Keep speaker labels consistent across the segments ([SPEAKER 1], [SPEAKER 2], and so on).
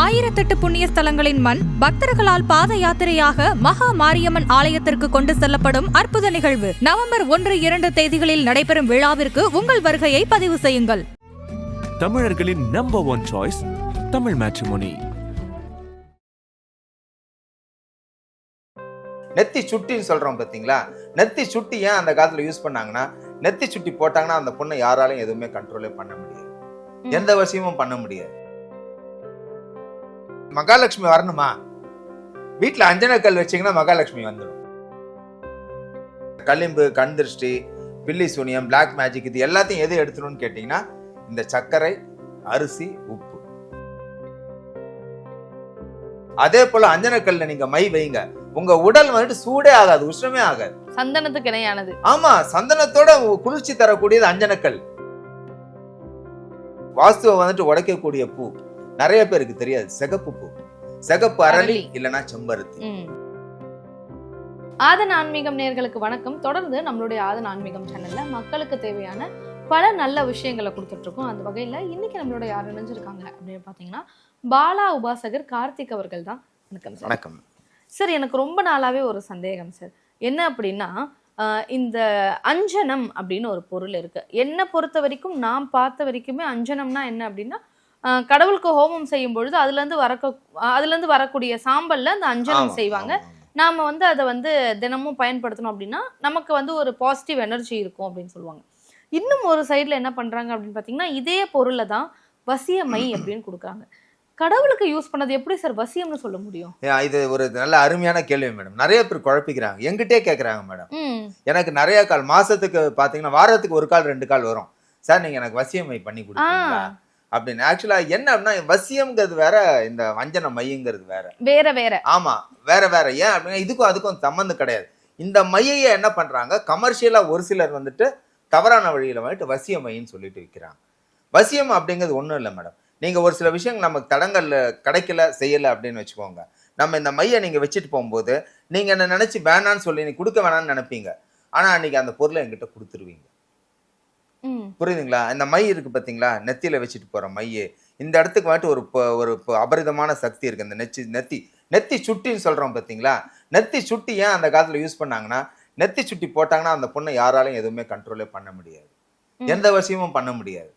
[SPEAKER 1] ஆயிரத்தெட்டு புண்ணிய ஸ்தலங்களின் மண் பக்தர்களால் பாத யாத்திரையாக மகா மாரியம்மன் ஆலயத்திற்கு கொண்டு செல்லப்படும் அற்புத நிகழ்வு. நவம்பர் ஒன்று இரண்டு தேதிகளில் நடைபெறும் விழாவிற்கு உங்கள் வருகையை பதிவு செய்யுங்கள்.
[SPEAKER 2] தமிழர்களின் number one choice Tamil matrimony
[SPEAKER 3] நெத்தி சுட்டின்னு சொல்றோம் பாத்தீங்களா நெத்தி சுட்டி ஏன் அந்த காலத்துல யூஸ் பண்ணாங்கன்னா நெத்தி சுட்டி போட்டாங்கன்னா அந்த பொண்ணை யாராலையும் எதுவுமே கண்ட்ரோலே பண்ண முடியாது. எந்த விஷயமும் பண்ண முடியாது. மகாலட்சுமி வரணுமா? வீட்டுல அஞ்சன கல் வச்சீங்கன்னா மகாலட்சுமி வந்துடும் களிம்பு கண் திருஷ்டி பில்லி சூனியம் பிளாக் மேஜிக் இது எல்லாத்தையும் எது எடுத்துணும்னு கேட்டீங்கன்னா இந்த சர்க்கரை அரிசி உப்பு. அதே போல அஞ்சனக்கல்ல நீங்க மை வைங்க. உங்க உடல் வந்துட்டு சூடே ஆகாது உஷ்ணமே ஆகாது.
[SPEAKER 4] சந்தனத்துக்கு இணையானது.
[SPEAKER 3] ஆமா சந்தனத்தோட குளிர்ச்சி தரக்கூடியது அஞ்சனக்கல் வாஸ்துவை வந்துட்டு உடைக்கக்கூடிய பூ. நிறைய பேருக்கு தெரியாது. சிகப்பு பூ. சிகப்பு அரளி
[SPEAKER 4] அரளி.
[SPEAKER 3] இல்லனா செம்பருத்தி.
[SPEAKER 4] ஆதன் ஆன்மீகம் நேயர்களுக்கு வணக்கம். தொடர்ந்து நம்மளுடைய ஆதன் ஆன்மீகம் சேனல்ல மக்களுக்கு தேவையான பல நல்ல விஷயங்களை கொடுத்துட்டு இருக்கோம் அந்த வகையில இன்னைக்கு நம்மளோட யார் இணைஞ்சிருக்காங்க அப்படின்னு பாத்தீங்கன்னா பாலா உபாசகர் கார்த்திக் அவர்கள் தான். வணக்கம் சார்.
[SPEAKER 3] வணக்கம்.
[SPEAKER 4] சார் எனக்கு ரொம்ப நாளாவே ஒரு சந்தேகம் சார். என்ன அப்படின்னா இந்த அஞ்சனம் அப்படின்னு ஒரு பொருள் இருக்கு. என்னை பொறுத்த வரைக்கும் நான் பார்த்த வரைக்குமே அஞ்சனம்னா என்ன அப்படின்னா கடவுளுக்கு ஹோமம் செய்யும் பொழுது அதுல இருந்து வரக்க அதுல இருந்து வரக்கூடிய சாம்பல்ல அந்த அஞ்சனம் செய்வாங்க. நாம வந்து அதை வந்து தினமும் பயன்படுத்தணும் அப்படின்னா நமக்கு வந்து ஒரு பாசிட்டிவ் எனர்ஜி இருக்கும் அப்படின்னு சொல்லுவாங்க. இன்னும் ஒரு சைடுல என்ன பண்றாங்க அப்படின்னு பாத்தீங்கன்னா இதே பொருளை தான் வசியமை அப்படின்னு கொடுக்குறாங்க. கடவுளுக்கு யூஸ் பண்ணது எப்படி சார் வசியம்னு சொல்ல முடியும்?
[SPEAKER 3] இது ஒரு நல்ல அருமையான கேள்வி மேடம். நிறைய பேர் குழப்பிக்கிறாங்க. எங்கிட்டே கேக்குறாங்க மேடம். எனக்கு நிறைய கால் மாசத்துக்கு பாத்தீங்கன்னா வாரத்துக்கு ஒரு கால் ரெண்டு கால் வரும். சார் நீங்க எனக்கு வசியமை பண்ணி கொடுப்பீங்களா அப்படின்னு. ஆக்சுவலா என்ன அப்படின்னா வசியம்ங்கிறது வேற இந்த வஞ்சன மையங்கிறது வேற.
[SPEAKER 4] வேற வேற.
[SPEAKER 3] ஆமா வேற வேற. ஏன் அப்படின்னா இதுக்கும் அதுக்கும் சம்மந்தம் கிடையாது. இந்த மையையை என்ன பண்றாங்க கமர்ஷியலா ஒரு சிலர் வந்துட்டு தவறான வழியில வந்துட்டு வசிய மையன்னு சொல்லிட்டு விற்கிறாங்க வசியம் அப்படிங்கிறது ஒண்ணும் இல்லை மேடம் நீங்க ஒரு சில விஷயங்கள் நமக்கு தடங்கல்ல கிடைக்கல செய்யல அப்படின்னு வச்சுக்கோங்க. நம்ம இந்த மையை நீங்க வச்சுட்டு போகும்போது நீங்க என்ன நினைச்சு வேணான்னு சொல்லி நீ கொடுக்க வேணாம்னு நினைப்பீங்க. ஆனா அன்னைக்கு அந்த பொருளை என்கிட்ட கொடுத்துருவீங்க. புரியுதுங்களா? இந்த மை இருக்கு பாத்தீங்களா? நெத்தியில வச்சுட்டு போற மைய. இந்த இடத்துக்கு வந்துட்டு ஒரு ஒரு அபரிதமான சக்தி இருக்கு. இந்த நெச்சி நெத்தி. நெத்தி சுட்டின்னு சொல்றோம் பாத்தீங்களா? நெத்தி சுட்டி ஏன் அந்த காலத்துல யூஸ் பண்ணாங்கன்னா நெத்தி சுட்டி போட்டாங்கன்னா அந்த பொண்ணை யாராலையும் எதுவுமே கண்ட்ரோலே பண்ண முடியாது. எந்த விஷயமும் பண்ண முடியாது.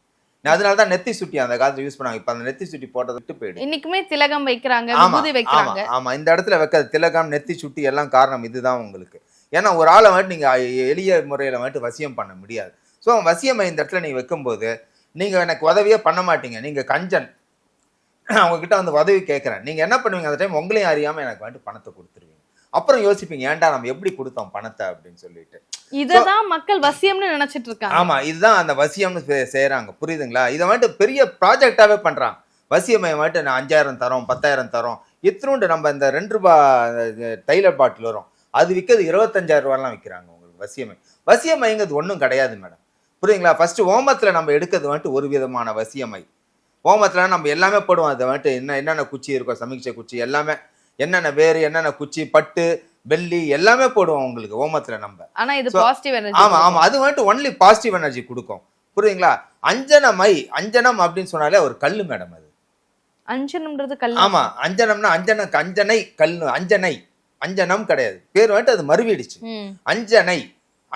[SPEAKER 3] அதனால தான் நெத்தி சுட்டி அந்த காலத்துல யூஸ் பண்ணாங்க. இப்ப அந்த நெத்தி சுட்டி போட்டதை விட்டு போயிடு
[SPEAKER 4] இன்னைக்குமே திலகம் வைக்கிறாங்க
[SPEAKER 3] ஆமா
[SPEAKER 4] விபூதி
[SPEAKER 3] ஆமா
[SPEAKER 4] வைக்கிறாங்க.
[SPEAKER 3] ஆமா இந்த இடத்துல வைக்கிறது திலகம் நெத்தி சுட்டி எல்லாம் காரணம் இதுதான் உங்களுக்கு. ஏன்னா ஒரு ஆளை வந்துட்டு நீங்க எளிய முறையில வந்துட்டு வசியம் பண்ண முடியாது. ஸோ வசியம் இந்த இடத்துல நீங்க வைக்கும்போது நீங்க எனக்கு உதவியே பண்ண மாட்டீங்க. நீங்க கஞ்சன். அவங்க கிட்ட வந்து உதவி கேட்கறேன் நீங்க என்ன பண்ணுவீங்க அந்த டைம் உங்களையும் அறியாம எனக்கு வந்துட்டு பணத்தை கொடுத்துருவீங்க. அப்புறம் யோசிப்பீங்க ஏன்டா நம்ம எப்படி கொடுத்தோம் பணத்தை? அப்படின்னு சொல்லிட்டு.
[SPEAKER 4] இததான் மக்கள் வசியம்னு நினைச்சிட்டு இருக்காங்க.
[SPEAKER 3] ஆமா இதுதான் அந்த வசியம்னு செ- செய்றாங்க. புரியுதுங்களா? இதை வந்துட்டு பெரிய ப்ராஜெக்டாவே பண்றாங்க வசியமயம் வந்துட்டு நான் அஞ்சாயிரம் தரோம் பத்தாயிரம் தரோம். இத்தினோண்டு நம்ம இந்த ரெண்டு ரூபாய் டைலர் பாட்டில் வரும். அது விற்கிறது இருபத்தஞ்சாயிரம் ரூபாய்லாம் விற்கிறாங்க உங்களுக்கு வசியமை. வசியமைங்கிறது ஒன்றும் கிடையாது மேடம். புரியுதுங்களா? ஃபர்ஸ்ட் ஓமத்துல நம்ம எடுக்கிறது வந்துட்டு ஒரு விதமான வசியமை. ஓமத்துல நம்ம எல்லாமே போடுவோம். அதை வந்துட்டு என்ன என்னென்ன குச்சி இருக்கோ சமீட்சை குச்சி எல்லாமே என்னென்ன வேறு என்னென்ன குச்சி பட்டு வெள்ளி எல்லாமே போடுவோம் உங்களுக்கு ஓமத்துல நம்ம.
[SPEAKER 4] ஆனா இது பாசிட்டிவ் எனர்ஜி
[SPEAKER 3] ஆமா ஆமா. அது வந்துட்டு ஒன்லி பாசிட்டிவ் எனர்ஜி கொடுக்கும். புரியுதுங்களா? அஞ்சனமை அஞ்சனம் அப்படின்னு சொன்னாலே ஒரு கல்லு மேடம் அது.
[SPEAKER 4] அஞ்சனம்ன்றது கல்
[SPEAKER 3] ஆமா. அஞ்சனம்னா அஞ்சன அஞ்சனை கல்லு அஞ்சனை. அஞ்சனம் கிடையாது. பேர் வந்துட்டு அது மறுவிடுச்சு அஞ்சனை.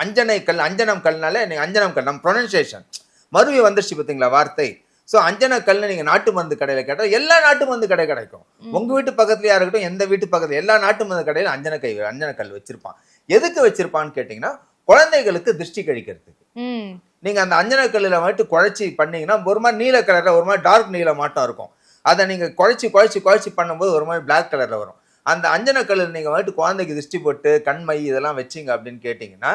[SPEAKER 3] அஞ்சனை கல் அஞ்சனம் கல்னாலே நீங்க அஞ்சனம் கல் நம்ம ப்ரொனன்சியேஷன் மருவி வந்துருச்சு பார்த்தீங்களா வார்த்தை. ஸோ அஞ்சன கல்னு நீங்க நாட்டு மருந்து கடையில கேட்டால் எல்லா நாட்டு மருந்து கடை கிடைக்கும்.
[SPEAKER 4] ம்.
[SPEAKER 3] உங்க வீட்டு பக்கத்துலயா இருக்கட்டும் எந்த வீட்டு பக்கத்துல எல்லா நாட்டு மருந்து கடையில அஞ்சன கை அஞ்சன கல் வச்சிருப்பான். எதுக்கு வச்சிருப்பான்னு கேட்டீங்கன்னா குழந்தைகளுக்கு திருஷ்டி கழிக்கிறதுக்கு
[SPEAKER 4] ம்.
[SPEAKER 3] நீங்க அந்த அஞ்சன கல்லுல வந்துட்டு குழைச்சி பண்ணீங்கன்னா ஒரு மாதிரி நீல கலர்ல ஒரு மாதிரி டார்க் நீல மாட்டம் இருக்கும். அதை நீங்க குழைச்சி குழைச்சி குழைச்சி பண்ணும்போது ஒரு மாதிரி பிளாக் கலர்ல வரும். அந்த அஞ்சன கல்லில் நீங்க வந்துட்டு குழந்தைக்கு திருஷ்டி போட்டு கண்மை இதெல்லாம் வச்சீங்க அப்படின்னு கேட்டீங்கன்னா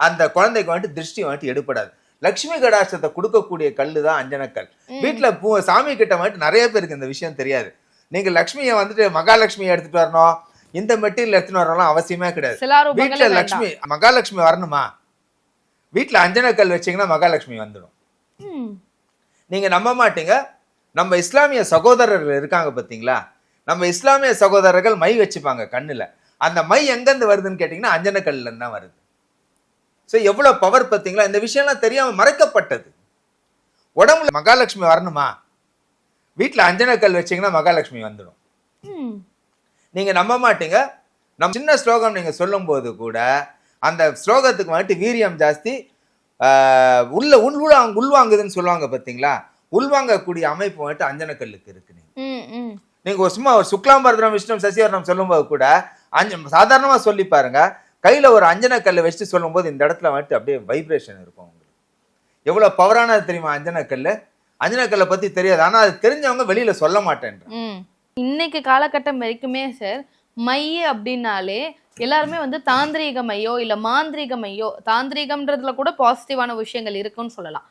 [SPEAKER 3] அந்த குழந்தைக்கு வந்துட்டு திருஷ்டி வந்துட்டு எடுப்படாது லக்ஷ்மி கடாட்சத்தை கொடுக்கக்கூடிய கல்லு தான் அஞ்சனக்கல். வீட்டுல பூ சாமி கிட்ட வந்துட்டு நிறைய பேருக்கு இந்த விஷயம் தெரியாது. நீங்க லக்ஷ்மியை வந்துட்டு மகாலட்சுமியை எடுத்துட்டு வரணும். இந்த மெட்டீரியல் எடுத்துட்டு வரணும் அவசியமே கிடையாது. வீட்டுல லக்ஷ்மி மகாலட்சுமி வரணுமா? வீட்டுல அஞ்சனக்கல் வச்சீங்கன்னா மகாலட்சுமி வந்துடும். நீங்க நம்ப மாட்டீங்க. நம்ம இஸ்லாமிய சகோதரர்கள் இருக்காங்க பாத்தீங்களா நம்ம இஸ்லாமிய சகோதரர்கள் மை வச்சுப்பாங்க கண்ணுல. அந்த மை எங்கேருந்து வருதுன்னு கேட்டீங்கன்னா அஞ்சனக்கல்ல இருந்து தான் வருது. ஸோ எவ்வளவு பவர் பார்த்தீங்களா? இந்த விஷயம்லாம் தெரியாம மறைக்கப்பட்டது. உடம்புல மகாலட்சுமி வரணுமா? வீட்டுல அஞ்சனக்கல் வச்சீங்கன்னா மகாலட்சுமி வந்துடும்.
[SPEAKER 4] ம்.
[SPEAKER 3] நீங்க நம்ப மாட்டீங்க. நம்ம சின்ன ஸ்லோகம் நீங்க சொல்லும்போது கூட அந்த ஸ்லோகத்துக்கு வந்துட்டு வீரியம் ஜாஸ்தி. உள்ள உள்வாங்க உள்வாங்குதுன்னு சொல்லுவாங்க பாத்தீங்களா உள்வாங்கக்கூடிய அமைப்பு வந்துட்டு அஞ்சனக்கல்லுக்கு இருக்கு நீங்க.
[SPEAKER 4] ம், ம்.
[SPEAKER 3] நீங்க ஒரு சும்மா ஒரு சுக்லாம்பரதனம் விஷ்ணு சசிவரணம் சொல்லும்போது கூட அஞ்ச சாதாரணமா சொல்லி பாருங்க. கையில ஒரு அஞ்சனக்கல்லை வச்சுட்டு சொல்லும்போது இந்த இடத்துல வந்துட்டு அப்படியே வைப்ரேஷன் இருக்கும் உங்களுக்கு. எவ்வளவு பவரானது தெரியுமா அஞ்சனக்கல்லு அஞ்சனக்கல்லை பத்தி தெரியாது. ஆனா அது தெரிஞ்சவங்க வெளியில சொல்ல மாட்டேன்றாங்க.
[SPEAKER 4] ம். இன்னைக்கு காலகட்டம் வரைக்குமே சார் மை அப்படின்னாலே எல்லாருமே வந்து தாந்திரீக மையோ இல்ல மாந்திரீக மையோ தாந்திரீகம்ன்றதுல கூட பாசிட்டிவான விஷயங்கள் இருக்குன்னு சொல்லலாம்.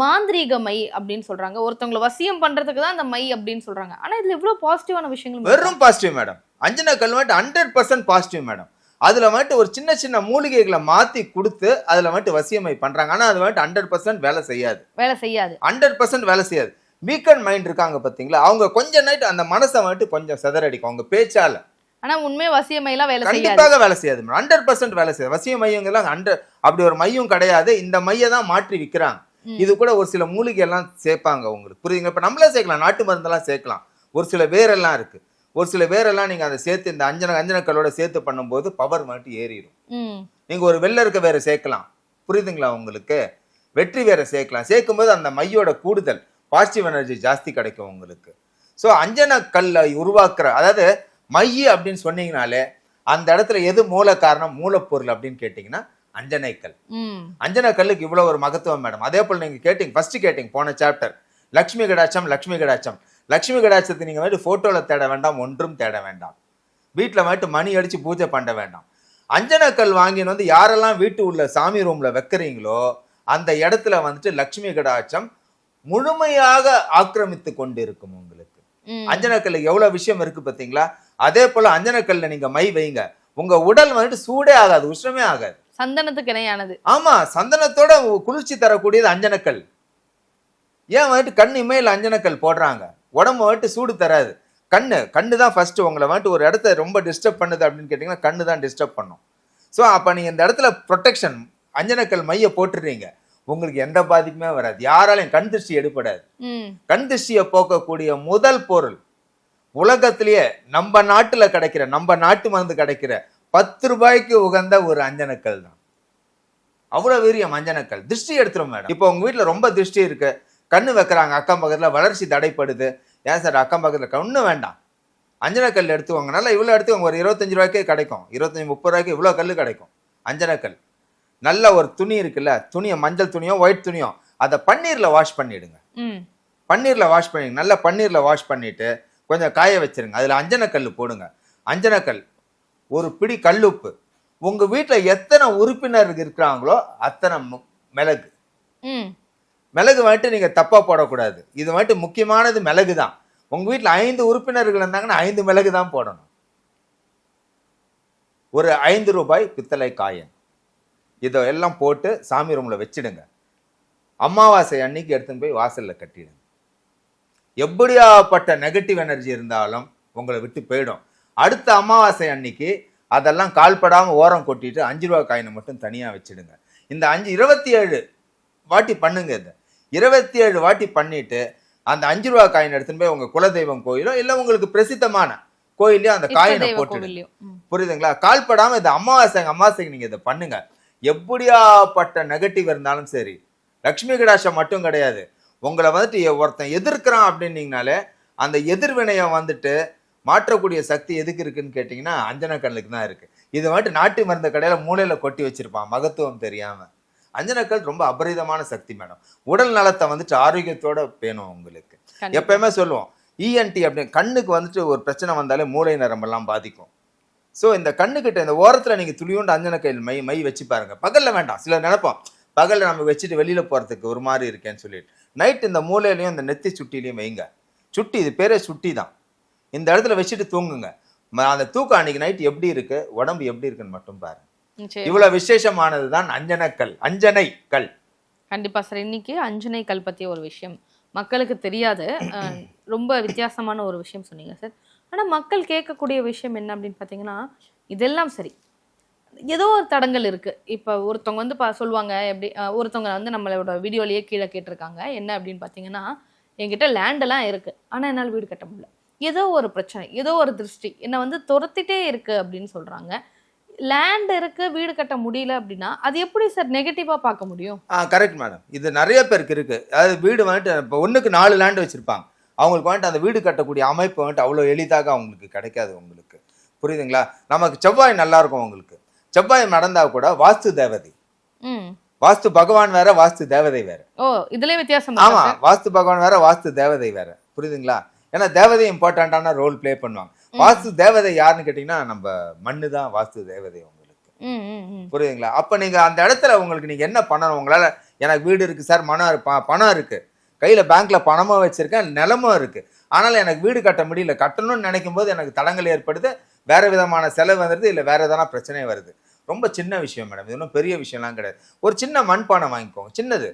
[SPEAKER 4] மாந்திரீக மை அப்படின்னு சொல்றாங்க. ஒருத்தவங்களை வசியம் பண்றதுக்கு தான் அந்த மை அப்படின்னு சொல்றாங்க. ஆனா இதுல இவ்வளவு பாசிட்டிவான விஷயங்கள்.
[SPEAKER 3] வெறும் பாசிட்டிவ் மேடம் அஞ்சனக்கல் வந்துட்டு ஹண்ட்ரட் பர்சன்ட் பாசிட்டிவ் மேடம் அதுல வந்துட்டு ஒரு சின்ன சின்ன மூலிகைகளை மாத்தி கொடுத்து அதுல வந்துட்டு வசியமை பண்றாங்க. ஆனா அது வந்துட்டு ஹண்ட்ரட் பர்சன்ட் வேலை செய்யாது.
[SPEAKER 4] வேலை செய்யாது.
[SPEAKER 3] ஹண்ட்ரட் பர்சன்ட் வேலை செய்யாது. வீக்கன் மைண்ட் இருக்காங்க பாத்தீங்களா? அவங்க கொஞ்ச நைட் அந்த மனசை வந்துட்டு கொஞ்சம் சிதறடிக்கும். அவங்க பேச்சால.
[SPEAKER 4] ஆனா உண்மை வசிய மைலாம் வேலை
[SPEAKER 3] கண்டிப்பாக வேலை செய்யாது. ஹண்ட்ரட் பர்சன்ட் வேலை செய்யாது. வசிய மையங்கள்லாம் ஹண்ட்ரட் அப்படி ஒரு மையம் கிடையாது. இந்த மைய தான் மாற்றி விற்கிறாங்க. இது கூட ஒரு சில மூலிகை எல்லாம் சேர்ப்பாங்க உங்களுக்கு புரியுதுங்க? இப்ப நம்மளே சேர்க்கலாம். நாட்டு மருந்தெல்லாம் சேர்க்கலாம். ஒரு சில வேரெல்லாம் இருக்கு. ஒரு சில வேரெல்லாம் நீங்க அதை சேர்த்து இந்த அஞ்சன அஞ்சனக்கல்லோட சேர்த்து பண்ணும்போது பவர் மட்டும் ஏறிடும். நீங்க ஒரு வெள்ளை இருக்க வேற சேர்க்கலாம். புரியுதுங்களா உங்களுக்கு? வெற்றி வேற சேர்க்கலாம். சேர்க்கும்போது அந்த மையோட கூடுதல் பாசிட்டிவ் எனர்ஜி ஜாஸ்தி கிடைக்கும் உங்களுக்கு. ஸோ அஞ்சன கல்லை உருவாக்குற அதாவது மைய அப்படின்னு சொன்னீங்கனாலே அந்த இடத்துல எது மூல காரணம் மூலப்பொருள் அப்படின்னு கேட்டிங்கன்னா அஞ்சனை கல்
[SPEAKER 4] ம்.
[SPEAKER 3] அஞ்சன கல்லுக்கு இவ்வளவு ஒரு மகத்துவம் மேடம் அதே போல் நீங்க கேட்டீங்க ஃபர்ஸ்ட் கேட்டீங்க போன சாப்டர் லக்ஷ்மி கடாட்சம் லக்ஷ்மி கடாட்சம். லக்ஷ்மி கடாட்சத்தை நீங்க வந்துட்டு போட்டோல தேட வேண்டாம் ஒன்றும் தேட வேண்டாம். வீட்டில் வந்துட்டு மணி அடிச்சு பூஜை பண்ண வேண்டாம். அஞ்சனக்கல் வாங்கின்னு வந்து யாரெல்லாம் வீட்டு உள்ள சாமி ரூம்ல வைக்கிறீங்களோ அந்த இடத்துல வந்துட்டு லக்ஷ்மி கடாட்சம் முழுமையாக ஆக்கிரமித்து கொண்டு இருக்கும் உங்களுக்கு. அஞ்சனக்கல்ல எவ்வளவு விஷயம் இருக்கு பாத்தீங்களா அதே போல அஞ்சனக்கல்ல நீங்க மை வைங்க. உங்க உடல் வந்துட்டு சூடே ஆகாது உஷ்ணமே ஆகாது.
[SPEAKER 4] சந்தனத்துக்கு இணையானது.
[SPEAKER 3] ஆமா சந்தனத்தோட குளிர்ச்சி தரக்கூடியது அஞ்சனக்கல். ஏன் வந்துட்டு கண் இமையில் அஞ்சனக்கல் போடுறாங்க? உடம்பு வந்துட்டு சூடு தராது. கண்ணு கண்ணு தான் ஃபர்ஸ்ட் உங்களை வந்துட்டு ஒரு இடத்த ரொம்ப டிஸ்டர்ப் பண்ணுது அப்படின்னு கேட்டிங்கன்னா கண்ணு தான் டிஸ்டர்ப் பண்ணும். ஸோ அப்போ நீங்கள் இந்த இடத்துல ப்ரொடெக்ஷன் அஞ்சனக்கல் மைய போட்டுடுறீங்க உங்களுக்கு எந்த பாதிப்புமே வராது. யாராலையும் கண் திருஷ்டி எடுப்படாது. கண் திருஷ்டியை போக்கக்கூடிய முதல் பொருள் உலகத்திலேயே நம்ம நாட்டுல கிடைக்கிற நம்ம நாட்டு மருந்து கிடைக்கிற பத்து ரூபாய்க்கு உகந்த ஒரு அஞ்சனக்கல் தான். அவ்வளவு வீரியம் அஞ்சனக்கல் திருஷ்டி எடுத்துரும் மேடம். இப்போ உங்க வீட்டுல ரொம்ப திருஷ்டி இருக்கு. கண்ணு வைக்கிறாங்க அக்கம் பக்கத்துல வளர்ச்சி தடைப்படுது. ஏன் சார் அக்கம் பக்கத்துல கண்ணு வேண்டாம். அஞ்சனக்கல் எடுத்துவாங்க நல்லா இவ்வளோ எடுத்துக்கோங்க. ஒரு இருபத்தஞ்சு ரூபாய்க்கே கிடைக்கும். இருபத்தஞ்சு முப்பது ரூபாய்க்கு இவ்வளோ கல் கிடைக்கும். அஞ்சனக்கல் நல்ல ஒரு துணி இருக்குல்ல? துணியை மஞ்சள் துணியோ ஒயிட் துணியோ அதை பன்னீர்ல வாஷ் பண்ணிடுங்க. பன்னீர்ல வாஷ் பண்ணி நல்லா பன்னீர்ல வாஷ் பண்ணிட்டு கொஞ்சம் காய வச்சிருங்க. அதுல அஞ்சனக்கல் போடுங்க. அஞ்சனக்கல் ஒரு பிடி கல்லுப்பு. உங்க வீட்டுல எத்தனை உறுப்பினர் இருக்கிறாங்களோ அத்தனை மிளகு. மிளகு வந்துட்டு நீங்கள் தப்பாக போடக்கூடாது. இது வந்துட்டு முக்கியமானது மிளகு தான் உங்கள் வீட்டில் ஐந்து உறுப்பினர்கள் இருந்தாங்கன்னா ஐந்து மிளகு தான் போடணும். ஒரு ஐந்து ரூபாய் பித்தளை காயின். இதை எல்லாம் போட்டு சாமி ரூமில் வச்சிடுங்க. அமாவாசை அன்னைக்கு எடுத்துன்னு போய் வாசலில் கட்டிடுங்க. எப்படியாப்பட்ட நெகட்டிவ் எனர்ஜி இருந்தாலும் உங்களை விட்டு போயிடும். அடுத்த அமாவாசை அன்னைக்கு அதெல்லாம் கால்படாமல் ஓரம் கொட்டிட்டு அஞ்சு ரூபா காயினை மட்டும் தனியாக வச்சிடுங்க. இந்த அஞ்சு இருபத்தி ஏழு வாட்டி பண்ணுங்க இதை. இருபத்தி ஏழு வாட்டி பண்ணிட்டு அந்த அஞ்சு ரூபா காயின் எடுத்துன்னு போய் உங்க குலதெய்வம் கோயிலோ இல்ல உங்களுக்கு பிரசித்தமான கோயிலையோ அந்த காயினை
[SPEAKER 4] ம்.
[SPEAKER 3] புரியுதுங்களா? கால்படாம இது அமாவாசை அமாவாசைக்கு நீங்க இதை பண்ணுங்க. எப்படியாப்பட்ட நெகட்டிவ் இருந்தாலும் சரி லக்ஷ்மி கடாட்சம் மட்டும் கிடையாது. உங்களை வந்துட்டு ஒருத்தன் எதிர்க்கிறான் அப்படின்னீங்கனாலே அந்த எதிர்வினையை வந்துட்டு மாற்றக்கூடிய சக்தி எதுக்கு இருக்குன்னு கேட்டிங்கன்னா அஞ்சனக்கல்லுக்கு தான் இருக்கு. இது வந்துட்டு நாட்டு மருந்து கடையில மூலையில கொட்டி வச்சிருப்பான் மகத்துவம் தெரியாம. அஞ்சனக்கல் ரொம்ப அபரிதமான சக்தி மேடம் உடல் நலத்தை வந்துட்டு ஆரோக்கியத்தோட பேணும் உங்களுக்கு. எப்பயுமே சொல்லுவோம் இஎன்டி அப்படின்னு கண்ணுக்கு வந்துட்டு ஒரு பிரச்சனை வந்தாலே மூளை நரம்பெல்லாம் பாதிக்கும். ஸோ இந்த கண்ணுக்கிட்ட இந்த ஓரத்தில் நீங்கள் துளியோண்டு அஞ்சன கையில் மை மை வச்சு பாருங்க. பகல்ல வேண்டாம் சிலர் நினைப்போம் பகல்ல நம்ம வச்சுட்டு வெளியில போறதுக்கு ஒரு மாதிரி இருக்கேன்னு சொல்லிட்டு. நைட் இந்த மூலையிலையும் இந்த நெத்தி சுட்டிலையும் வைங்க. சுட்டி இது பேரே சுட்டி தான். இந்த இடத்துல வச்சுட்டு தூங்குங்க. அந்த தூக்கம் அன்னைக்கு நைட் எப்படி இருக்கு உடம்பு எப்படி இருக்குன்னு மட்டும் பாருங்க.
[SPEAKER 4] நிச்சயம்.
[SPEAKER 3] இவ்வளவு விசேஷமானது தான் அஞ்சனக்கல். அஞ்சனை கல்
[SPEAKER 4] கண்டிப்பா சார் இன்னைக்கு அஞ்சனை கல் பத்திய ஒரு விஷயம் மக்களுக்கு தெரியாத. ரொம்ப வித்தியாசமான ஒரு விஷயம் சொன்னீங்க சார். ஆனா மக்கள் கேட்கக்கூடிய விஷயம் என்ன அப்படின்னு பாத்தீங்கன்னா இதெல்லாம் சரி. ஏதோ ஒரு தடங்கள் இருக்கு. இப்ப ஒருத்தவங்க வந்து பா சொல்லுவாங்க எப்படி ஒருத்தவங்க வந்து நம்மளோட வீடியோலயே கீழே கேட்டிருக்காங்க. என்ன அப்படின்னு பாத்தீங்கன்னா என்கிட்ட லேண்டெல்லாம் இருக்கு. ஆனா என்னால் வீடு கட்ட முடியல. ஏதோ ஒரு பிரச்சனை ஏதோ ஒரு திருஷ்டி என்னை வந்து துரத்திட்டே இருக்கு அப்படின்னு சொல்றாங்க. லேண்ட் இருக்கு வீடு கட்ட முடியல அப்படின்னா அது எப்படி சார் நெகட்டிவா பார்க்க முடியும்?
[SPEAKER 3] ஆ கரெக்ட் மேடம் இது நிறைய பேருக்கு இருக்கு. அதாவது வீடு வந்துட்டு இப்போ ஒன்றுக்கு நாலு லேண்ட் வச்சிருப்பாங்க. அவங்களுக்கு வந்துட்டு அந்த வீடு கட்டக்கூடிய அமைப்பு வந்துட்டு அவ்வளோ எளிதாக அவங்களுக்கு கிடைக்காது உங்களுக்கு. புரியுதுங்களா? நமக்கு செவ்வாய் நல்லா இருக்கும் உங்களுக்கு செவ்வாய் நடந்தா கூட வாஸ்து தேவதை. வாஸ்து பகவான் வேற வாஸ்து தேவதை வேற.
[SPEAKER 4] ஓ இதுலயே வித்தியாசம்
[SPEAKER 3] ஆமா? வாஸ்து பகவான் வேற வாஸ்து தேவதை வேற. புரியுதுங்களா? ஏன்னா தேவதை இம்பார்ட்டண்ட்டான ரோல் ப்ளே பண்ணுவாங்க. வாஸ்து தேவதை யாருன்னு கேட்டிங்கன்னா நம்ம மண்ணு தான் வாஸ்து தேவதை உங்களுக்கு. புரியுதுங்களா? அப்போ நீங்கள் அந்த இடத்துல உங்களுக்கு நீங்கள் என்ன பண்ணணும் உங்களால் எனக்கு வீடு இருக்குது சார் மனம் இரு- ப- பணம் இருக்குது கையில் பேங்க்கில் பணமும் வச்சுருக்கேன் நிலமும் இருக்குது ஆனால் எனக்கு வீடு கட்ட முடியல. கட்டணும்னு நினைக்கும் போது எனக்கு தடங்கள் ஏற்படுது வேறு விதமான செலவு வந்துடுது இல்லை வேறு எதனா பிரச்சனை வருது. ரொம்ப சின்ன விஷயம் மேடம். இது ஒன்றும் பெரிய விஷயம்லாம் கிடையாது. ஒரு சின்ன மண் பானை வாங்கிக்கோங்க. சின்னது.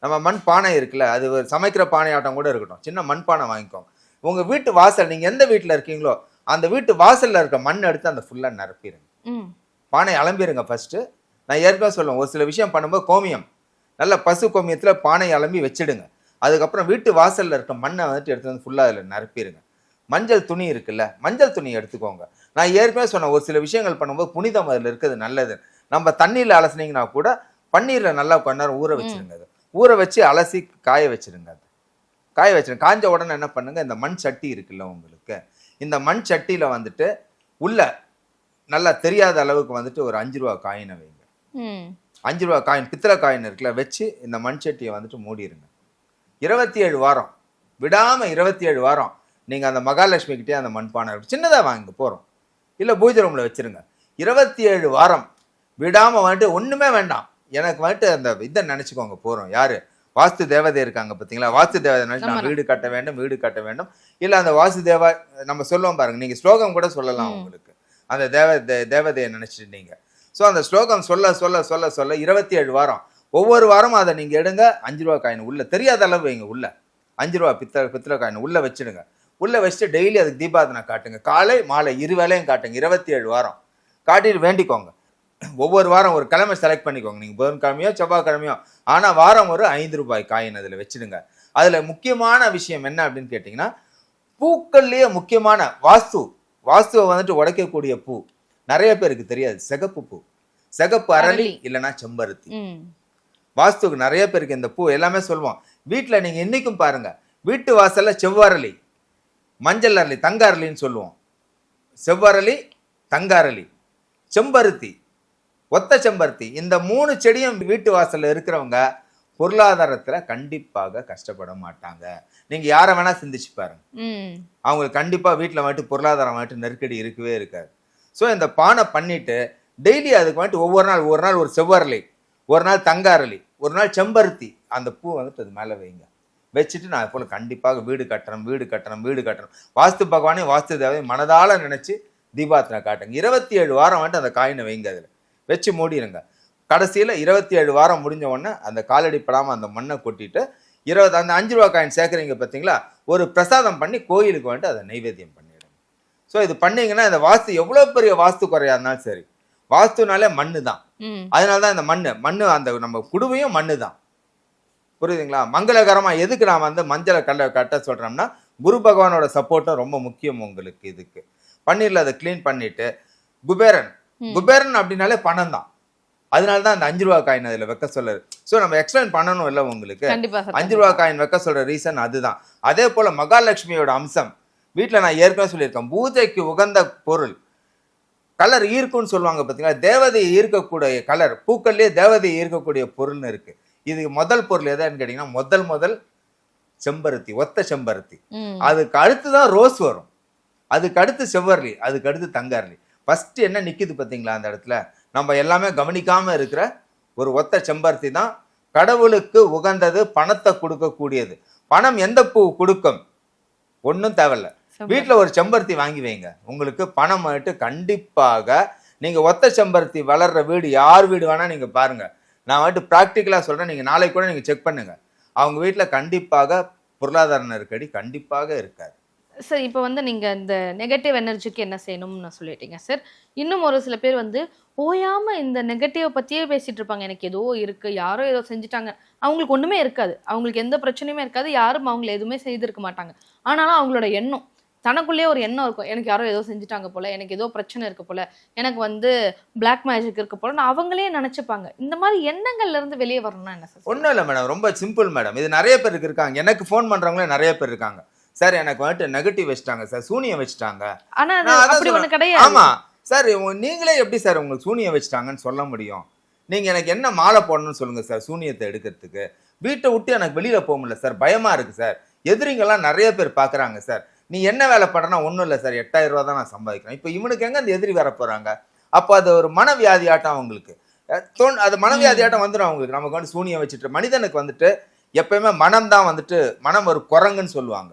[SPEAKER 3] நம்ம மண் பானை இருக்குல்ல அது ஒரு சமைக்கிற பானை ஆட்டம் கூட இருக்கட்டும். சின்ன மண் பானை வாங்கிக்கோங்க. உங்கள் வீட்டு வாசல் நீங்கள் எந்த வீட்டில் இருக்கீங்களோ அந்த வீட்டு வாசலில் இருக்க மண் எடுத்து அந்த ஃபுல்லாக நிரப்பிடுங்க பானை அலம்பிடுங்க ஃபர்ஸ்ட் நான் ஏற்கனவே சொல்லுவேன் ஒரு சில விஷயம் பண்ணும்போது கோமியம். நல்ல பசு கோமியத்தில் பானை அலம்பி வச்சிடுங்க. அதுக்கப்புறம் வீட்டு வாசல்ல இருக்க மண்ணை வந்துட்டு எடுத்து வந்து ஃபுல்லாக அதில் நிரப்பிடுங்க மஞ்சள் துணி இருக்குல்ல மஞ்சள் துணி எடுத்துக்கோங்க. நான் ஏற்கனவே சொன்னேன் ஒரு சில விஷயங்கள் பண்ணும்போது புனிதம் அதில் இருக்கிறது நல்லது. நம்ம தண்ணியில் அலசுனீங்கன்னா கூட பன்னீரில் நல்லா கொஞ்ச நேரம் ஊற வச்சிருங்க அது. ஊற வச்சு அலசி காய வச்சிருங்க அது. காய வச்சிருங்க. காஞ்ச உடனே என்ன பண்ணுங்க இந்த மண் சட்டி இருக்குல்ல உங்களுக்கு இந்த மண் சட்டியில் வந்துட்டு உள்ள நல்லா தெரியாத அளவுக்கு வந்துட்டு ஒரு அஞ்சு ரூபா காயினை வைங்க. அஞ்சு ரூபா காயின் பித்தளை காயின் இருக்குல்ல வச்சு இந்த மண் சட்டியை வந்துட்டு மூடிடுங்க இருபத்தி ஏழு வாரம் விடாம இருபத்தி ஏழு வாரம் நீங்க அந்த மகாலட்சுமி கிட்டே அந்த மண்பானை இருக்கு சின்னதா வாங்க போறோம். இல்ல பூஜை ரூம்ல வச்சிருங்க. இருபத்தி ஏழு வாரம் விடாம வந்துட்டு ஒண்ணுமே வேண்டாம். எனக்கு வந்துட்டு அந்த இதை நினைச்சுக்கோங்க போறோம். யாரு? வாஸ்து தேவதை இருக்காங்க பாத்தீங்களா? வாஸ்து தேவதை நான். வீடு கட்ட வேண்டும் வீடு கட்ட வேண்டும். இல்ல அந்த வாஸ்து தேவா நம்ம சொல்லுவோம் பாருங்க நீங்க ஸ்லோகம் கூட சொல்லலாம். உங்களுக்கு. அந்த தேவ தேவதையை நினைச்சிட்டு நீங்க. ஸோ அந்த ஸ்லோகம் சொல்ல சொல்ல சொல்ல சொல்ல இருபத்தி ஏழு வாரம். ஒவ்வொரு வாரமும் அதை நீங்கள் எடுங்க அஞ்சு ரூபா காயின் உள்ள தெரியாத அளவு வைங்க உள்ள. அஞ்சு ரூபா பித்தளை பித்தளை காயின் உள்ள வச்சிடுங்க. உள்ள வச்சுட்டு டெய்லி அதுக்கு தீபாதனை காட்டுங்க. காலை மாலை இரு வேளையும் காட்டுங்க இருபத்தி ஏழு வாரம். காட்டிட்டு வேண்டிக்கோங்க. ஒவ்வொரு வாரம் ஒரு கிழமை செலக்ட் பண்ணிக்கோங்க. நீங்கள் புதன்கிழமையோ செவ்வாய்க்கிழமையோ. ஆனால் வாரம் ஒரு ஐந்து ரூபாய் காயின் அதில் வச்சிடுங்க. அதில் முக்கியமான விஷயம் என்ன அப்படின்னு கேட்டிங்கன்னா பூக்கள்லேயே முக்கியமான வாஸ்து. வாஸ்துவை வந்துட்டு உடைக்கக்கூடிய பூ. நிறைய பேருக்கு தெரியாது. சிகப்பு பூ. சிகப்பு அரளி. இல்லைன்னா செம்பருத்தி. வாஸ்துக்கு நிறைய பேருக்கு இந்த பூ எல்லாமே சொல்லுவோம். வீட்டில் நீங்கள் இன்னைக்கும் பாருங்க. வீட்டு வாசல்ல செவ்வரளி. மஞ்சள் அரளி தங்க அரளின்னு சொல்லுவோம். செவ்வரளி தங்க அரளி. செம்பருத்தி. ஒத்த செம்பருத்தி. இந்த மூணு செடியும் வீட்டு வாசல்ல இருக்கிறவங்க பொருளாதாரத்துல கண்டிப்பாக கஷ்டப்பட மாட்டாங்க. நீங்க யாரை வேணா சிந்திச்சு பாருங்க. அவங்களுக்கு கண்டிப்பாக வீட்டில் வந்துட்டு பொருளாதாரம் வந்துட்டு நெருக்கடி இருக்கவே இருக்காது. ஸோ இந்த பானை பண்ணிட்டு டெய்லி அதுக்கு வந்துட்டு ஒவ்வொரு நாள் ஒரு நாள் ஒரு செவ்வரளி ஒரு நாள் தங்க அரளி ஒரு நாள் செம்பருத்தி. அந்த பூ வந்துட்டு அது மேலே வைங்க. வச்சுட்டு நான் போல கண்டிப்பாக வீடு கட்டணும் வீடு கட்டணும் வீடு கட்டணும். வாஸ்து பகவானே வாஸ்து தேவை மனதால நினைச்சு தீபாத்தனை காட்டுங்க. இருபத்தி ஏழு வாரம் வந்துட்டு அந்த காயினை வைங்க அதில். வச்சு மூடிடுங்க கடைசியில் இருபத்தி ஏழு வாரம் முடிஞ்ச உடனே அந்த காலடி படாமல் அந்த மண்ணை கொட்டிட்டு இருபது அந்த அஞ்சு ரூபா காயின் சேர்க்குறீங்க பார்த்தீங்களா ஒரு பிரசாதம் பண்ணி கோயிலுக்கு வந்துட்டு அதை நைவேத்தியம் பண்ணிடுங்க. ஸோ இது பண்ணீங்கன்னா இந்த வாஸ்து எவ்வளோ பெரிய வாஸ்து குறையா இருந்தாலும் சரி வாஸ்துனாலே மண்ணு தான் அதனால தான் இந்த மண்ணு மண்ணு அந்த நம்ம குடுவையும் மண்ணு தான் புரியுதுங்களா? மங்களகரமாக எதுக்கு நான் வந்து மஞ்சளை கல்ல கட்ட சொல்கிறோம்னா குரு பகவானோட சப்போர்ட்டும் ரொம்ப முக்கியம் உங்களுக்கு இதுக்கு. பன்னீரில் அதை க்ளீன் பண்ணிட்டு குபேரன். குபேரன் அப்படின்னாலே பணம் தான் அதனால தான் அந்த அஞ்சு ரூபா காயின் அதில் வைக்க சொல்லுது ஸோ நம்ம எக்ஸ்பிளைன் பண்ணணும் இல்லை உங்களுக்கு. அஞ்சு ரூபா காயின் வைக்க சொல்ற ரீசன் அதுதான். அதே போல மகாலட்சுமியோட அம்சம். வீட்டில் நான் ஏற்கனவே சொல்லியிருக்கேன். பூஜைக்கு உகந்த பொருள். கலர் ஈர்க்கும்னு சொல்லுவாங்க பார்த்தீங்களா தேவதையை ஈர்க்கக்கூடிய கலர். பூக்கள்லேயே தேவதையை ஈர்க்கக்கூடிய பொருள்னு இருக்கு. இது முதல் பொருள் எதான்னு கேட்டிங்கன்னா முதல் முதல் செம்பருத்தி ஒத்த செம்பருத்தி. அதுக்கு அடுத்து தான் ரோஸ் வரும். அதுக்கு அடுத்து செவ்வரளி அதுக்கு அடுத்து தங்கரளி ஃபர்ஸ்ட் என்ன நிக்குது பார்த்தீங்களா அந்த இடத்துல? நம்ம எல்லாமே கவனிக்காம இருக்கிற ஒரு ஒத்த செம்பருத்தி தான் கடவுளுக்கு உகந்தது பணத்தை கொடுக்கக்கூடியது. பணம் எந்த பூ கொடுக்கும்? ஒன்றும் தேவையில்ல. வீட்டில் ஒரு செம்பருத்தி வாங்கி வைங்க. உங்களுக்கு பணம் வந்துட்டு கண்டிப்பாக நீங்க ஒத்த செம்பருத்தி வளர்ற வீடு யார் வீடு வேணா நீங்க பாருங்க. நான் வந்துட்டு ப்ராக்டிக்கலாக சொல்றேன். நீங்க நாளைக்கு கூட நீங்க செக் பண்ணுங்க. அவங்க வீட்டில் கண்டிப்பாக பொருளாதார நெருக்கடி கண்டிப்பாக இருக்காது.
[SPEAKER 4] சார் இப்போ வந்து நீங்கள் இந்த நெகட்டிவ் எனர்ஜிக்கு என்ன செய்யணும்னு சொல்லிட்டீங்க சார் இன்னும் ஒரு சில பேர் வந்து ஓயாமல் இந்த நெகட்டிவ் பற்றியே பேசிகிட்டு இருப்பாங்க. எனக்கு ஏதோ இருக்குது யாரோ ஏதோ செஞ்சுட்டாங்க. அவங்களுக்கு ஒன்றுமே இருக்காது. அவங்களுக்கு எந்த பிரச்சனையுமே இருக்காது. யாரும் அவங்கள எதுவுமே செய்திருக்க மாட்டாங்க. ஆனாலும் அவங்களோட எண்ணம் தனக்குள்ளேயே ஒரு எண்ணம் இருக்கும். எனக்கு யாரோ ஏதோ செஞ்சுட்டாங்க போல் எனக்கு ஏதோ பிரச்சனை இருக்க போல் எனக்கு வந்து பிளாக் மேஜிக் இருக்க போல அவங்களே நினச்சிப்பாங்க. இந்த மாதிரி எண்ணங்கள்லேருந்து வெளியே வரணும்னா என்ன சார்
[SPEAKER 3] ஒன்றும் இல்லை மேடம் ரொம்ப சிம்பிள் மேடம் இது நிறைய பேருக்கு இருக்காங்க. எனக்கு ஃபோன் பண்ணுறவங்களே நிறைய பேர் இருக்காங்க. சார் எனக்கு வந்துட்டு நெகட்டிவ் வச்சுட்டாங்க சார் சூனியம் வச்சுட்டாங்க. ஆமா சார் நீங்களே எப்படி சார் உங்களுக்கு சூனியம் வச்சுட்டாங்கன்னு சொல்ல முடியும்? நீங்க எனக்கு என்ன மாலை போடணும்னு சொல்லுங்க சார் சூனியத்தை எடுக்கிறதுக்கு. வீட்டை விட்டு எனக்கு வெளியில போக முடியல சார் பயமா இருக்கு சார். எதிரிங்கெல்லாம் நிறைய பேர் பாக்குறாங்க சார். நீ என்ன வேலை பண்றனா ஒன்றும் இல்லை சார் எட்டாயிரம் ரூபா தான் நான் சம்பாதிக்கிறேன். இப்போ இவனுக்கு எங்க அந்த எதிரி வர போறாங்க? அப்போ அது ஒரு மனவியாதி ஆட்டம் அவங்களுக்கு. தோன் அது மனவியாதி ஆட்டம் வந்துடும் அவங்களுக்கு. நமக்கு வந்து சூனியம் வச்சுட்டு மனிதனுக்கு வந்துட்டு எப்பயுமே மனம் தான் வந்துட்டு மனம் ஒரு குரங்குன்னு சொல்லுவாங்க.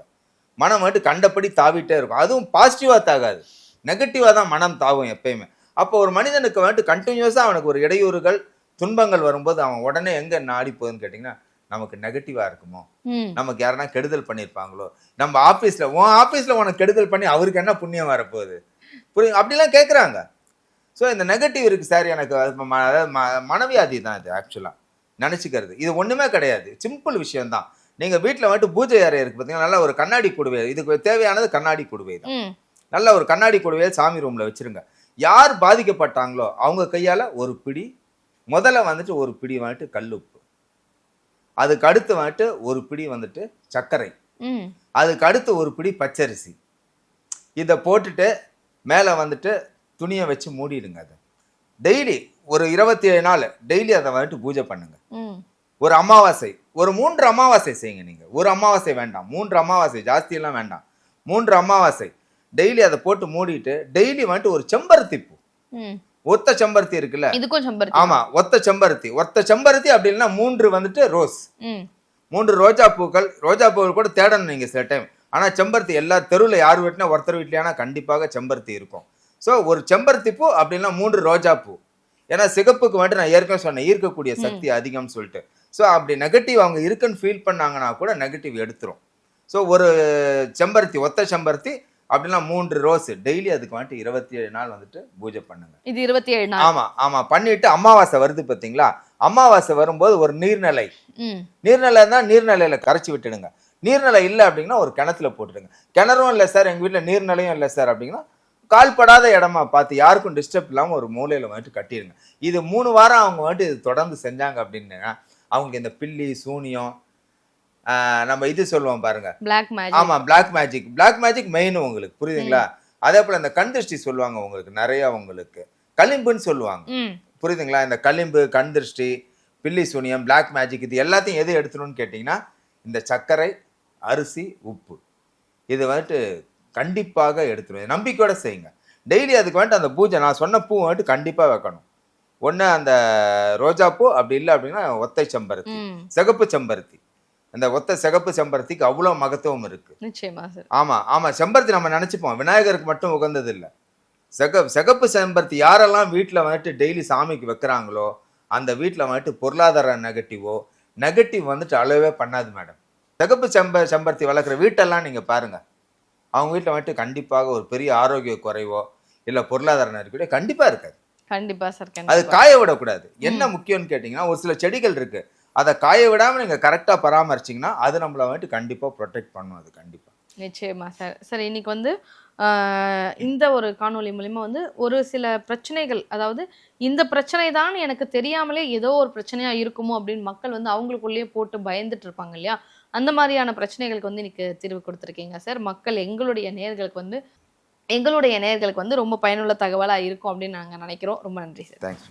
[SPEAKER 3] மனம் வந்துட்டு கண்டபடி தாவிட்டே இருக்கும். அதுவும் பாசிட்டிவாக தாகாது. நெகட்டிவாக தான் மனம் தாவும் எப்பயுமே. அப்போ ஒரு மனிதனுக்கு வந்துட்டு கண்டினியூஸாக அவனுக்கு ஒரு இடையூறுகள் துன்பங்கள் வரும்போது அவன் உடனே எங்கே நாடி போகுதுன்னு கேட்டிங்கன்னா நமக்கு நெகட்டிவாக இருக்குமோ? நமக்கு யாருன்னா கெடுதல் பண்ணியிருப்பாங்களோ? நம்ம ஆஃபீஸில் உன் ஆஃபீஸில் உனக்கு கெடுதல் பண்ணி அவருக்கு என்ன புண்ணியம் வரப்போகுது? புரியுது? அப்படிலாம் கேட்குறாங்க ஸோ இந்த நெகட்டிவ் இருக்குது சார் எனக்கு அதாவது மனவியாதி தான் இது ஆக்சுவலாக நினச்சிக்கிறது. இது ஒன்றுமே கிடையாது. சிம்பிள் விஷயம்தான். நீங்கள் வீட்டில் வந்துட்டு பூஜை அறை இருக்குது பார்த்தீங்கன்னா நல்ல ஒரு கண்ணாடி குடுவை. இதுக்கு தேவையானது கண்ணாடி குடுவை தான். நல்ல ஒரு கண்ணாடி குடுவையை சாமி ரூமில் வச்சுருங்க. யார் பாதிக்கப்பட்டாங்களோ அவங்க கையால் ஒரு பிடி முதல்ல வந்துட்டு ஒரு பிடி வந்துட்டு கல்லுப்பு. அதுக்கு அடுத்து வந்துட்டு ஒரு பிடி வந்துட்டு சர்க்கரை. அதுக்கு அடுத்து ஒரு பிடி பச்சரிசி. இதை போட்டுட்டு மேலே வந்துட்டு துணியை வச்சு மூடிடுங்க அதை. டெய்லி ஒரு இருபத்தி ஏழு நாள் டெய்லி அதை வந்துட்டு பூஜை பண்ணுங்க. ஒரு அமாவாசை ஒரு மூன்று அமாவாசை செய்யுங்க நீங்க. ஒரு அமாவாசை வேண்டாம் மூன்று அமாவாசை ஜாஸ்தியெல்லாம் வேண்டாம். மூன்று அமாவாசை. டெய்லி அதை போட்டு மூடிட்டு டெய்லி வந்துட்டு ஒரு செம்பருத்தி பூ ஒத்த செம்பருத்தி இருக்குல்ல?
[SPEAKER 4] இதுக்கும் செம்பருத்தி
[SPEAKER 3] ஆமா ஒத்த செம்பருத்தி. ஒத்த செம்பருத்தி அப்படி இல்லைன்னா மூன்று வந்துட்டு ரோஸ். மூன்று ரோஜா பூக்கள் ரோஜா பூக்கள் கூட தேடணும் நீங்க சில டைம். ஆனா செம்பருத்தி எல்லா தெருவில் யார் வீட்டினா ஒருத்தர் வீட்லையானா கண்டிப்பாக செம்பருத்தி இருக்கும். ஸோ ஒரு செம்பருத்தி பூ அப்படின்னா மூன்று ரோஜா பூ. ஏன்னா சிகப்புக்கு வந்துட்டு நான் ஏற்கனவே சொன்னேன் ஈர்க்கக்கூடிய சக்தி அதிகம்னு சொல்லிட்டு. ஸோ அப்படி நெகட்டிவ் அவங்க இருக்குன்னு ஃபீல் பண்ணாங்கன்னா கூட நெகட்டிவ் எடுத்துரும். ஸோ ஒரு செம்பருத்தி ஒத்த செம்பருத்தி அப்படின்னா மூன்று ரோஸ் டெய்லி அதுக்கு வந்துட்டு இருபத்தி ஏழு நாள் வந்துட்டு பூஜை பண்ணுங்க.
[SPEAKER 4] இது இருபத்தி ஏழு நாள்.
[SPEAKER 3] ஆமா ஆமா. பண்ணிட்டு அமாவாசை வருது பாத்தீங்களா? அமாவாசை வரும்போது ஒரு நீர்நிலை. நீர்நிலை இருந்தால் நீர்நிலையில கரைச்சி விட்டுடுங்க. நீர்நிலை இல்லை அப்படின்னா ஒரு கிணத்துல போட்டுடுங்க. கிணறும் இல்லை சார் எங்கள் வீட்டில் நீர்நிலையும் இல்லை சார் அப்படின்னா கால்படாத இடமா பார்த்து யாருக்கும் டிஸ்டர்ப் இல்லாமல் ஒரு மூலையில் வந்துட்டு கட்டிடுங்க. இது மூணு வாரம் அவங்க வந்துட்டு இது தொடர்ந்து செஞ்சாங்க அப்படின்னா அவங்களுக்கு இந்த பில்லி சூனியம் நம்ம இது சொல்லுவோம் பாருங்க.
[SPEAKER 4] பிளாக் மேஜிக்
[SPEAKER 3] ஆமா black magic black magic main உங்களுக்கு புரியுதுங்களா? அதே போல இந்த கண் திருஷ்டி சொல்லுவாங்க உங்களுக்கு நிறைய உங்களுக்கு. களிம்புன்னு சொல்லுவாங்க. புரியுதுங்களா? இந்த களிம்பு கண் திருஷ்டி பில்லி சூனியம் பிளாக் மேஜிக் இது எல்லாத்தையும் எது எடுத்துணும்னு கேட்டிங்கன்னா இந்த சர்க்கரை அரிசி உப்பு. இது வந்துட்டு கண்டிப்பாக எடுத்துடும் நம்பிக்கையோட செய்யுங்க. டெய்லி அதுக்கு வந்துட்டு அந்த பூஜை நான் சொன்ன பூ வந்துட்டு கண்டிப்பாக வைக்கணும். ஒன்று அந்த ரோஜா பூ அப்படி இல்லை அப்படின்னா ஒத்தை செம்பருத்தி. சிகப்பு செம்பருத்தி. அந்த ஒத்த சிகப்பு செம்பருத்திக்கு அவ்வளோ மகத்துவம் இருக்கு. ஆமா ஆமா செம்பருத்தி நம்ம நினைச்சுப்போம். விநாயகருக்கு மட்டும் உகந்தது இல்ல. செக சிகப்பு செம்பருத்தி யாரெல்லாம் வீட்டில் வந்துட்டு டெய்லி சாமிக்கு வைக்கிறாங்களோ அந்த வீட்டில் வந்துட்டு பொருளாதார நெகட்டிவோ நெகட்டிவ் வந்துட்டு அளவே பண்ணாது மேடம் சிகப்பு செம்ப செம்பருத்தி வளர்க்குற வீட்டெல்லாம் நீங்க பாருங்க. அவங்க வீட்டில் வந்துட்டு கண்டிப்பாக ஒரு பெரிய ஆரோக்கிய குறைவோ இல்லை பொருளாதார நெருக்கடியோ கண்டிப்பா இருக்காது.
[SPEAKER 4] கண்டிப்பா சார்
[SPEAKER 3] அது காய விடக்கூடாது. என்ன முக்கியம்னு கேட்டிங்கன்னா ஒரு சில செடிகள் இருக்கு. அதை காய விடாம நீங்க கரெக்டாக பராமரிச்சிங்கன்னா அது நம்மளை வந்துட்டு கண்டிப்பா ப்ரொடெக்ட் பண்ணும் அது கண்டிப்பா.
[SPEAKER 4] நிச்சயமா சார் சார் இன்னைக்கு வந்து இந்த ஒரு காணொளி மூலிமா வந்து ஒரு சில பிரச்சனைகள் அதாவது இந்த பிரச்சனை தான் எனக்கு தெரியாமலே ஏதோ ஒரு பிரச்சனையா இருக்குமோ அப்படின்னு மக்கள் வந்து அவங்களுக்குள்ளேயே போட்டு பயந்துட்டு இருப்பாங்க இல்லையா? அந்த மாதிரியான பிரச்சனைகளுக்கு வந்து இன்னைக்கு தீர்வு கொடுத்துருக்கீங்க சார் மக்கள் எங்களுடைய நேயர்களுக்கு வந்து எங்களுடைய நேர்களுக்கு வந்து ரொம்ப பயனுள்ள தகவலா இருக்கும் அப்படின்னு நாங்க நினைக்கிறோம். ரொம்ப நன்றி சார்.
[SPEAKER 3] தேங்க்ஸ்